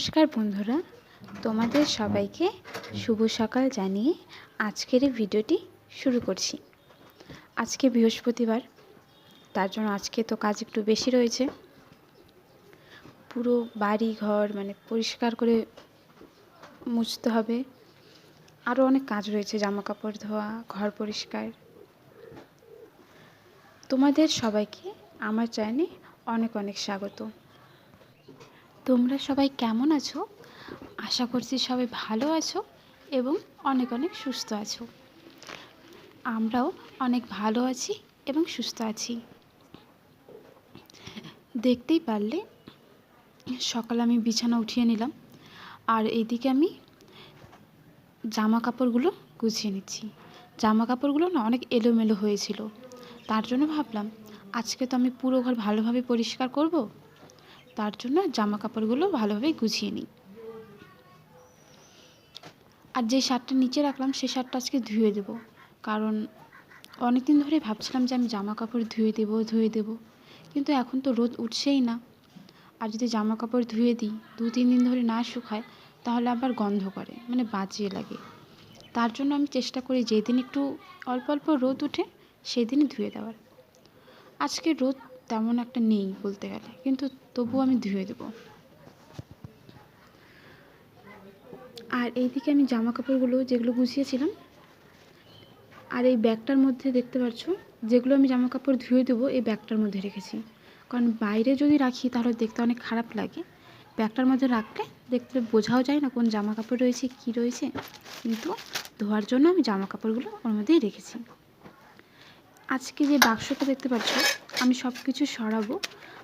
নমস্কার বন্ধুরা, তোমাদের সবাইকে শুভ সকাল জানিয়ে আজকের এই ভিডিওটি শুরু করছি। আজকে বৃহস্পতিবার, তার জন্য আজকে তো কাজ একটু বেশি রয়েছে। পুরো বাড়ি ঘর মানে পরিষ্কার করে মুছতে হবে। আরও অনেক কাজ রয়েছে জামা কাপড় ধোয়া, ঘর পরিষ্কার। তোমাদের সবাইকে আমার চ্যানেলে অনেক অনেক স্বাগত। তোমরা সবাই কেমন আছো? আশা করছি সবাই ভালো আছো এবং অনেক অনেক সুস্থ আছো। আমরাও অনেক ভালো আছি এবং সুস্থ আছি। দেখতেই পারলে, সকালে আমি বিছানা উঠিয়ে নিলাম আর এইদিকে আমি জামা কাপড়গুলো গুছিয়ে নিচ্ছি। জামা কাপড়গুলো না অনেক এলোমেলো হয়েছিল। তার জন্য ভাবলাম, আজকে তো আমি পুরো ঘর ভালোভাবে পরিষ্কার করব? তার জন্য জামা কাপড়গুলো ভালোভাবে গুছিয়ে নিই। আর যে শার্টটা নিচে রাখলাম সেই শার্টটা আজকে ধুয়ে দেবো। কারণ অনেক দিন ধরে ভাবছিলাম যে আমি জামা কাপড় ধুয়ে দেবো ধুয়ে দেবো। কিন্তু এখন তো রোদ উঠছেই না। আর যদি জামা কাপড় ধুয়ে দিই, দু, তিন দিন ধরে না শুকায়, তাহলে আবার গন্ধ করে মানে বাজিয়ে লাগে। তার জন্য আমি চেষ্টা করি যেদিন একটু অল্প অল্প রোদ উঠে সেদিনই ধুয়ে দেওয়ার। আজকে রোদ তেমন একটা নেই বলতে গেলে। কিন্তু তবুও আমি ধুয়ে দেবো। আর এইদিকে আমি জামা কাপড়গুলো যেগুলো গুছিয়েছিলাম, আর এই ব্যাগটার মধ্যে দেখতে পাচ্ছ যেগুলো আমি জামা কাপড় ধুয়ে দেবো, এই ব্যাগটার মধ্যে রেখেছি। কারণ বাইরে যদি রাখি তাহলে দেখতে অনেক খারাপ লাগে। ব্যাগটার মধ্যে রাখলে দেখতে বোঝাও যায় না কোন জামা কাপড় রয়েছে, কি রয়েছে। কিন্তু ধোয়ার জন্য আমি জামা কাপড়গুলো ওর মধ্যেই রেখেছি। আজকে যে বাক্সটা দেখতে পাচ্ছ, আমি সব কিছু সরাবো।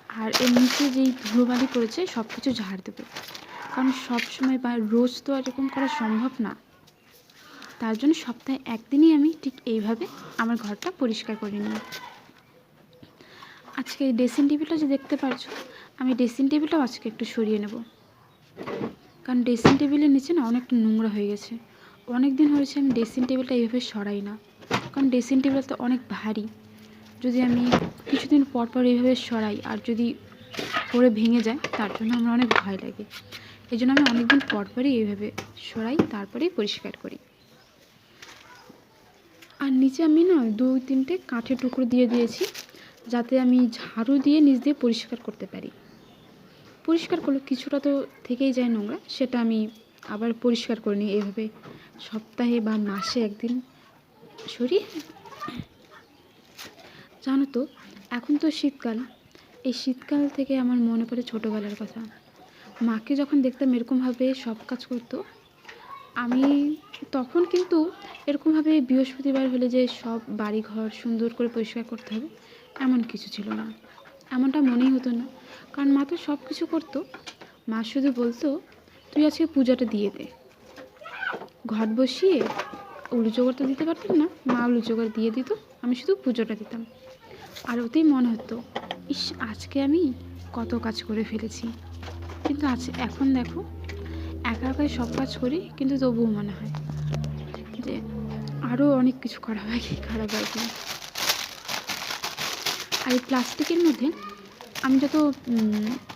আর এর নিচে যেই ধুলোবালি পড়েছে সব কিছু ঝাড় দেবো। কারণ সব সময় বা রোজ তো এরকম করা সম্ভব না। তার জন্য সপ্তাহে একদিনই আমি ঠিক এইভাবে আমার ঘরটা পরিষ্কার করে নিই। আজকে এই ড্রেসিং টেবিলটা যে দেখতে পাচ্ছ আমি ড্রেসিং টেবিলটাও আজকে একটু সরিয়ে নেব। কারণ ড্রেসিং টেবিলের নিচে না অনেকটা নোংরা হয়ে গেছে। অনেক দিন হয়েছে আমি ড্রেসিং টেবিলটা এইভাবে সরাই না। কারণ ড্রেসিং টেবিল তো অনেক ভারী। যদি আমি কিছুদিন পর পর এইভাবে সরাই আর যদি পরে ভেঙে যায়, তার জন্য আমার অনেক ভয় লাগে। এই জন্য আমি অনেকদিন পর পরই এইভাবে সরাই, তারপরেই পরিষ্কার করি। আর নিচে আমি না দুই তিনটে কাঠের টুকরো দিয়ে দিয়েছি, যাতে আমি ঝাড়ু দিয়ে নিজ দিয়ে পরিষ্কার করতে পারি। পরিষ্কার করলে কিছুটা তো থেকেই যায় নোংরা, সেটা আমি আবার পরিষ্কার করে নিই। এইভাবে সপ্তাহে বা মাসে একদিন সরিয়ে জানো তো, এখন তো শীতকাল। এই শীতকাল থেকে আমার মনে পড়ে ছোটোবেলার কথা। মাকে যখন দেখতাম এরকমভাবে সব কাজ করতো, আমি তখন কিন্তু এরকমভাবে বৃহস্পতিবার হলে যে সব বাড়িঘর সুন্দর করে পরিষ্কার করতে হবে, এমন কিছু ছিল না। এমনটা মনেই হতো না। কারণ মা তো সব কিছু করতো। মা শুধু বলতো, তুই আজকে পূজাটা দিয়ে দে। ঘট বসিয়ে উলু জোগাড় তো দিতে পারতাম না, মা উলু জোগাড় দিয়ে দিত, আমি শুধু পুজোটা দিতাম। আর ওতেই মনে হতো, ইস, আজকে আমি কত কাজ করে ফেলেছি। কিন্তু আজ, এখন দেখো, একা একাই সব কাজ করি, কিন্তু তবুও মনে হয় যে আরও অনেক কিছু করা হয় কি খারাপ হয় কি। আর এই প্লাস্টিকের মধ্যে আমি যত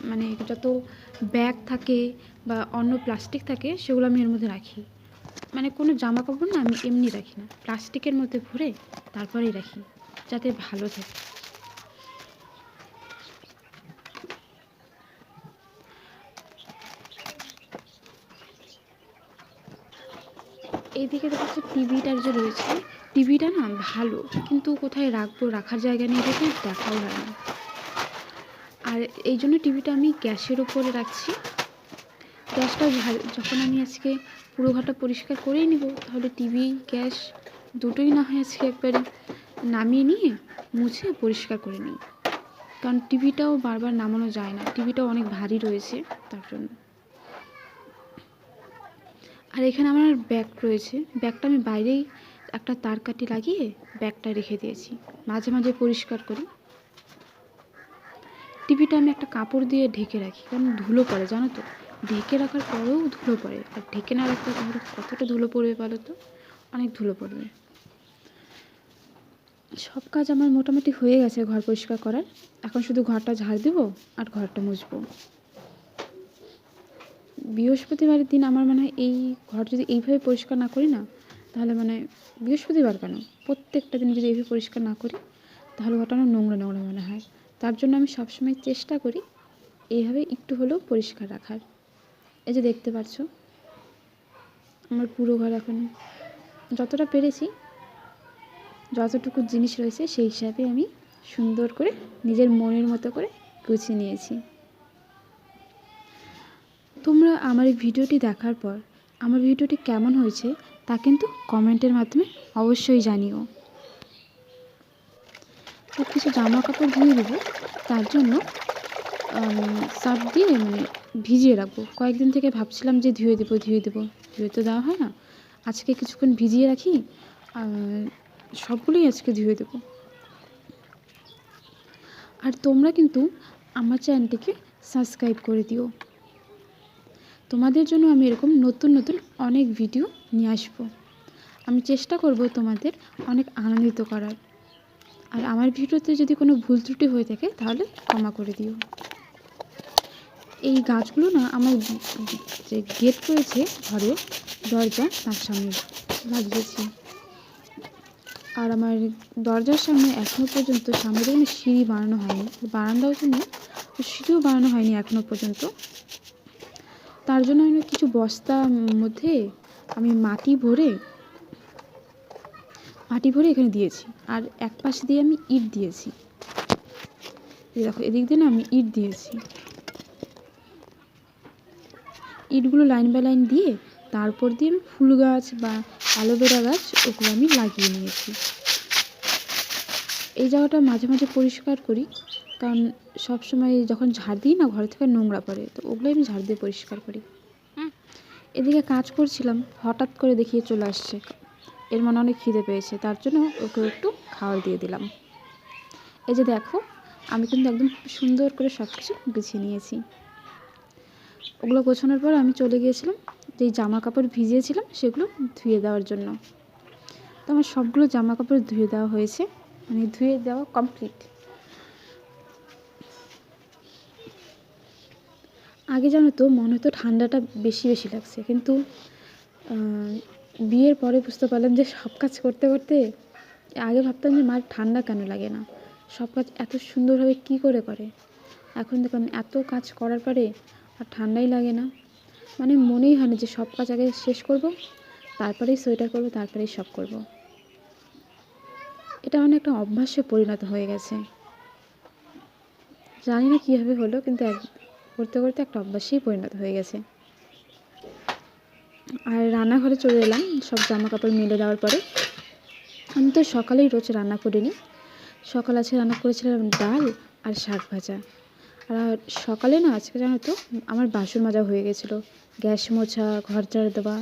মানে যত ব্যাগ থাকে বা অন্য প্লাস্টিক থাকে, সেগুলো আমি এর মধ্যে রাখি। মানে কোনো জামা কাপড় না আমি এমনি রাখি না। প্লাস্টিকের মধ্যে ভরে তারপরেই রাখি, যাতে ভালো থাকে। এইদিকে দেখো টিভিটার যে রয়েছে, টিভিটা না ভালো, কিন্তু কোথায় রাখব, রাখার জায়গা নেই দেখে দেখাও হয় না। আর এই জন্য টিভিটা আমি গ্যাসের ওপরে রাখছি। গ্যাসটা যখন আমি আজকে পুরো ঘরটা পরিষ্কার করেই নিব, তাহলে টিভি, গ্যাস দুটোই না হয় আজকে একবারে নামিয়ে নিয়ে মুছে পরিষ্কার করে নিই। কারণ টিভিটাও বারবার নামানো যায় না, টিভিটাও অনেক ভারী রয়েছে, তার জন্য। আর এখানে আমার ব্যাগ রয়েছে। ব্যাগটা আমি বাইরেই একটা তার কাটি লাগিয়ে ব্যাগটা রেখে দিয়েছি। মাঝে মাঝে পরিষ্কার করি। টিভিটা আমি একটা কাপড় দিয়ে ঢেকে রাখি, কারণ ধুলো পড়ে, জানো তো? ঢেকে রাখার পরেও ধুলো পড়ে। আর ঢেকে না রাখলে তাহলে কতটা ধুলো পড়বে বলো তো? অনেক ধুলো পড়বে। সব কাজ আমার মোটামুটি হয়ে গেছে ঘর পরিষ্কার করার। এখন শুধু ঘরটা ঝাড় দেবো আর ঘরটা মুছবো। বৃহস্পতিবারের দিন আমার মনে হয় এই ঘর যদি এইভাবে পরিষ্কার না করি না, তাহলে মানে বৃহস্পতিবার কেন? প্রত্যেকটা দিন যদি এইভাবে পরিষ্কার না করি, তাহলে ঘরটা আমার নোংরা নোংরা মনে হয়। তার জন্য আমি সবসময় চেষ্টা করি এইভাবে একটু হলেও পরিষ্কার রাখার। এই যে দেখতে পাচ্ছ, আমার পুরো ঘর এখন যতটা পেরেছি, যতটুকু জিনিস রয়েছে সেই হিসাবে আমি সুন্দর করে নিজের মনের মতো করে গুছিয়ে নিয়েছি। আমার এই ভিডিওটি দেখার পর আমার ভিডিওটি কেমন হয়েছে তা কিন্তু কমেন্টের মাধ্যমে অবশ্যই জানিও। সব কিছু জামা কাপড় ধুয়ে দেবো, তার জন্য সার্ফ দিয়ে মানে ভিজিয়ে রাখব। কয়েকদিন থেকে ভাবছিলাম যে ধুয়ে দেবো ধুয়ে দেবো, ধুয়ে তো দেওয়া হয় না। আজকে কিছুক্ষণ ভিজিয়ে রাখি সবগুলোই আজকে ধুয়ে দেবো। আর তোমরা কিন্তু আমার চ্যানেলটিকে সাবস্ক্রাইব করে দিও। তোমাদের জন্য আমি এরকম নতুন নতুন অনেক ভিডিও নিয়ে আসব। আমি চেষ্টা করব তোমাদের অনেক আনন্দিত করার। আর আমার ভিডিওতে যদি কোনো ভুল ত্রুটি হয়ে থাকে, তাহলে ক্ষমা করে দিও। এই গাছগুলো না, আমার যে গেট রয়েছে, ঘরের দরজা তার সামনে লাগিয়েছি। আর আমার দরজার সামনে এখনও পর্যন্ত সামনে সিঁড়ি বানানো হয়নি। বারান্দাও জন্য সিঁড়িও বানানো হয়নি এখনও পর্যন্ত। তার জন্য আমি কিছু বস্তার মধ্যে আমি মাটি ভরে মাটি ভরে এখানে দিয়েছি। আর এক পাশ দিয়ে আমি ইট দিয়েছি। দেখো, এদিক দিয়ে না আমি ইট দিয়েছি। ইটগুলো লাইন বাই লাইন দিয়ে তারপর দিয়ে আমি ফুল গাছ বা অ্যালোভেরা গাছ ওগুলো আমি লাগিয়ে নিয়েছি। এই জায়গাটা মাঝে মাঝে পরিষ্কার করি। কারণ সব সময় যখন ঝাড় দিই না ঘর থেকে নোংরা পড়ে তো ওগুলো আমি ঝাড় দিয়ে পরিষ্কার করি। এদিকে কাজ করছিলাম হঠাৎ করে দেখিয়ে চলে আসছে। এর মনে অনেক খিদে পেয়েছে তার জন্য ওকে একটু খাবার দিয়ে দিলাম। এই যে দেখো আমি কিন্তু একদম সুন্দর করে সব কিছু গুছিয়ে নিয়েছি। ওগুলো গোছানোর পর আমি চলে গিয়েছিলাম যেই জামা কাপড় ভিজিয়েছিলাম সেগুলো ধুয়ে দেওয়ার জন্য। তো আমার সবগুলো জামা কাপড় ধুয়ে দেওয়া হয়েছে মানে ধুয়ে দেওয়া কমপ্লিট আগে জানো তো, মনে হতো ঠান্ডাটা বেশি বেশি লাগছে। কিন্তু বিয়ের পরে বুঝতে পারলাম যে সব কাজ করতে করতে আগে ভাবতাম যে মার ঠান্ডা কেন লাগে না? সব কাজ এত সুন্দরভাবে কী করে করে? এখন দেখলাম এত কাজ করার পরে আর ঠান্ডাই লাগে না। মানে মনেই হয় না যে সব কাজ আগে শেষ করব, তারপরেই সোয়েটার করব তারপরেই সব করব। এটা মানে একটা অভ্যাসে পরিণত হয়ে গেছে। জানি না কীভাবে হলো, কিন্তু এক করতে করতে একটা অভ্যাসেই পরিণত হয়ে গেছে। আর রান্নাঘরে চলে এলাম, সব জামা কাপড় মেলে দেওয়ার পরে। আমি তো সকালেই রোজ রান্না করিনি। সকাল আছে রান্না করেছিলাম ডাল আর শাক ভাজা। আর সকালে না আজকে জানো তো, আমার বাসন মাজা হয়ে গেছিল, গ্যাস মোছা, ঘর ঝাড় দেওয়া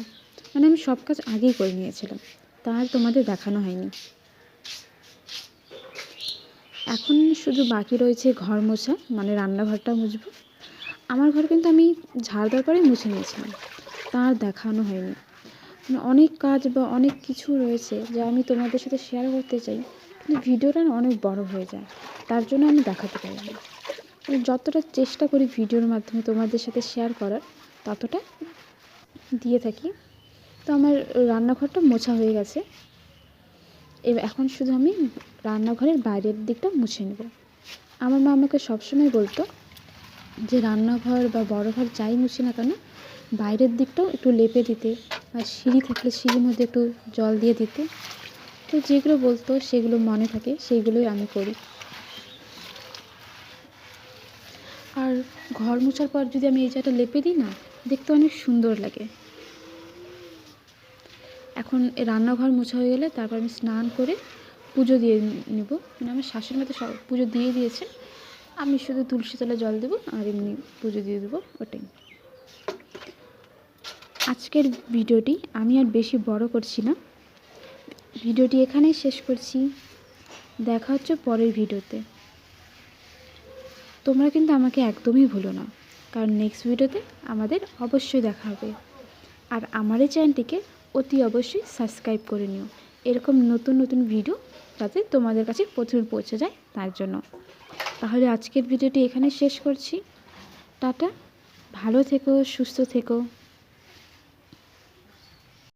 মানে আমি সব কাজ আগেই করে নিয়েছিলাম। তার তোমাদের দেখানো হয়নি। এখন শুধু বাকি রয়েছে ঘর মোছা মানে রান্নাঘরটা মুছবো। আমার ঘর কিন্তু আমি ঝাড় দেওয়ার পরেই মুছে নিয়েছিলাম। তার দেখানো হয়নি। মানে অনেক কাজ বা অনেক কিছু রয়েছে যা আমি তোমাদের সাথে শেয়ার করতে চাই, কিন্তু ভিডিওটা না অনেক বড় হয়ে যায়। তার জন্য আমি দেখাতে পারি না। মানে যতটা চেষ্টা করি ভিডিওর মাধ্যমে তোমাদের সাথে শেয়ার করার, ততটা দিয়ে থাকি। তো আমার রান্নাঘরটা মোছা হয়ে গেছে। এবার এখন শুধু আমি রান্নাঘরের বাইরের দিকটা মুছে নেব। আমার মা আমাকে সবসময় বলতো যে রান্নাঘর বা বড় ঘর যাই মুছি না কেন, বাইরের দিকটাও একটু লেপে দিতে আর সিঁড়ি থাকলে সিঁড়ির মধ্যে একটু জল দিয়ে দিতে। তো যেগুলো বলতো সেগুলো মনে থাকে, সেইগুলোই আমি করি। আর ঘর মোছার পর যদি আমি এই জায়গাটা লেপে দিই না, দেখতে অনেক সুন্দর লাগে। এখন রান্নাঘর মোছা হয়ে গেলে তারপর আমি স্নান করে পুজো দিয়ে নেব। মানে আমার শাশুড়ি মতো সব পুজো দিয়ে দিয়েছে। আমি শুধু তুলসী তলে জল দেবো আর এমনি পুজো দিয়ে দেবো ওটাই। আজকের ভিডিওটি আমি আর বেশি বড় করছি না। ভিডিওটি এখানেই শেষ করছি। দেখা হচ্ছে পরের ভিডিওতে। তোমরা কিন্তু আমাকে একদমই ভুলো না, কারণ নেক্সট ভিডিওতে আমাদের অবশ্যই দেখা হবে। আর আমার এই চ্যানেলটিকে অতি অবশ্যই সাবস্ক্রাইব করে নিও। এরকম নতুন নতুন ভিডিও যাতে তোমাদের কাছে প্রচুর পৌঁছে যায় তার জন্য। তাহলে আজকের ভিডিওটি এখানে শেষ করছি। টাটা। ভালো থেকো সুস্থ থেকো।